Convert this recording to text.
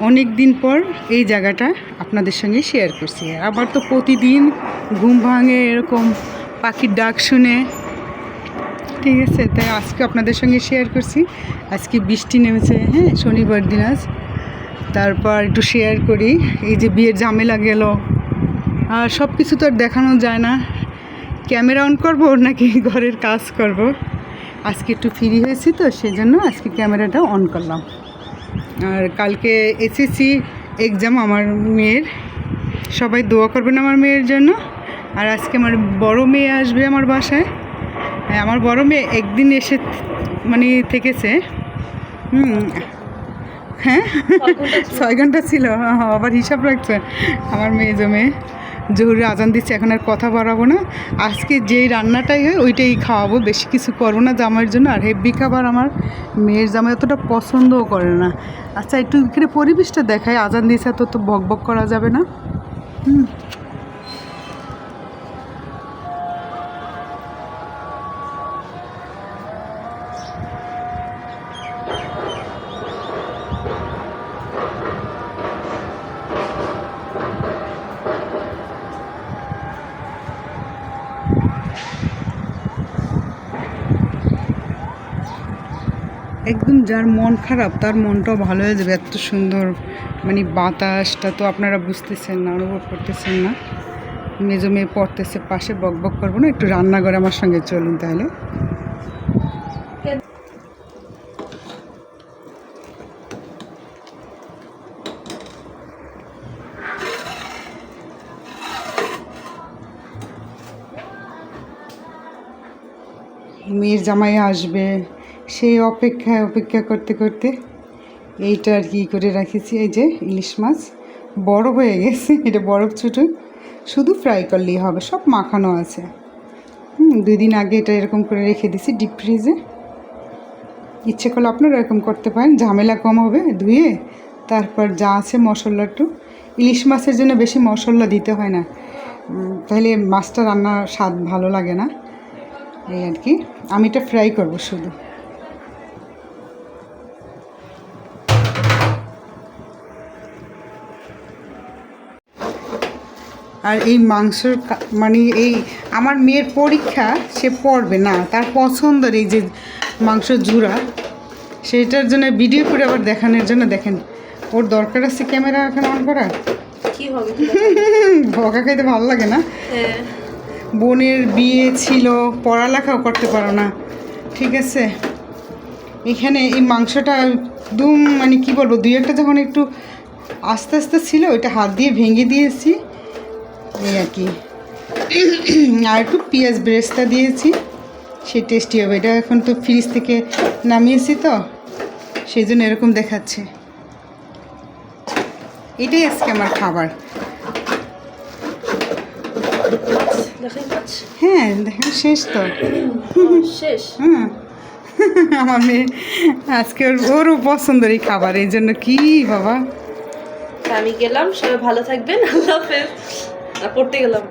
অনেক দিন পর এই জায়গাটা আপনাদের সঙ্গে শেয়ার করছি। আবার তো প্রতিদিন ঘুম ভাঙে, এরকম পাখির ডাক শুনে। ঠিক আছে, তাই আজকে আপনাদের সঙ্গে শেয়ার করছি। আজকে বৃষ্টি নেমেছে হ্যাঁ শনিবার দিন আজ। তারপর একটু শেয়ার করি, এই যে বিয়ের ঝামেলা গেল। আর সব কিছু তো আর দেখানো যায় না। ক্যামেরা অন করব নাকি ঘরের কাজ করব? আজকে একটু ফ্রি হয়েছি তো সেই জন্য আজকে ক্যামেরাটা অন করলাম। আর কালকে এসএসসি এক্সাম আমার মেয়ের। সবাই দোয়া করবেন আমার মেয়ের জন্য। আর আজকে আমার বড় মেয়ে আসবে আমার বাসায়। হ্যাঁ আমার বড় মেয়ে একদিন এসে মানে থেকেছে। হুম হ্যাঁ ছয় ঘণ্টা ছিল। হ্যাঁ, আবার হিসাব রাখছে। আমার মেয়ে জমে। জহুরে আজান দিচ্ছে, এখন আর কথা বাড়াবো না। আজকে যেই রান্নাটাই হয়, ওইটাই খাওয়াবো, বেশি কিছু করব না জামাইয়ের জন্য। আর হেভি খাবার আমার মেয়ের জামাই অতটা পছন্দও করে না। আচ্ছা একটু এখানে পরিবেশটা দেখায় আজান দিয়েছে তো তো বক বক করা যাবে না। হুম। একদম যার মন খারাপ, তার মনটাও ভালো হয়ে যাবে। এত সুন্দর মানে বাতাসটা তো আপনারা বুঝতেছেন না, অনুভব করতেছেন না। মেজো মেয়ে পড়তেছে পাশে, বক বক করব না, একটু রান্নাঘরে আমার সঙ্গে চলুন তাহলে। মেয়ের জামাই আসবে। সেই অপেক্ষায়, অপেক্ষা করতে করতে এইটা আর কি করে রাখেছি, এই যে ইলিশ মাছ। বরফ হয়ে গেছে, এটা বরফ ছোটো। শুধু ফ্রাই করলেই হবে, সব মাখানো আছে। হুম দুই দিন আগে এটা এরকম করে রেখে দিছি ডিপ ফ্রিজে। ইচ্ছে করলে আপনারা এরকম করতে পারেন, ঝামেলা কম হবে ধুয়ে, তারপর যা আছে মশলা একটু। ইলিশ মাছের জন্য বেশি মশলা দিতে হয় না। তাহলে মাছটা রান্নার স্বাদ ভালো লাগে না। এই আর কি, আমি এটা ফ্রাই করব শুধু। আর এই মাংসর মানে এই আমার মেয়ের পরীক্ষা সে পড়বে না তার পছন্দের এই যে মাংস ঝুরা সেটার জন্য ভিডিও করে আবার দেখানোর জন্য দেখেন ওর দরকার আছে ক্যামেরা এখানে অন করা? কি হবে খাইতে ভালো লাগে না? হ্যাঁ। বোনের বিয়ে ছিল পড়ালেখাও করতে পারো না ঠিক আছে? এখানে এই মাংসটা একদম মানে কি বলব দুই একটা যখন একটু আস্তে আস্তে ছিল ওইটা হাত দিয়ে ভেঙে দিয়েছি। এই আর কি। আর একটু পেঁয়াজ ব্রেস্তা দিয়েছি সে টেস্টি হবে। এটা এখন তো ফ্রিজ থেকে নামিয়েছি তো সেই জন্য এরকম দেখাচ্ছে। এটাই আজকে আমার খাবার। হ্যাঁ দেখেন শেষ তো। শেষ? হুম। আমার মেয়ে আজকে ওর ওরও পছন্দের এই খাবার এই জন্য কি বাবা। আমি গেলাম সবাই ভালো থাকবেন আল্লাহ হাফেজ। আর পড়তে গেলাম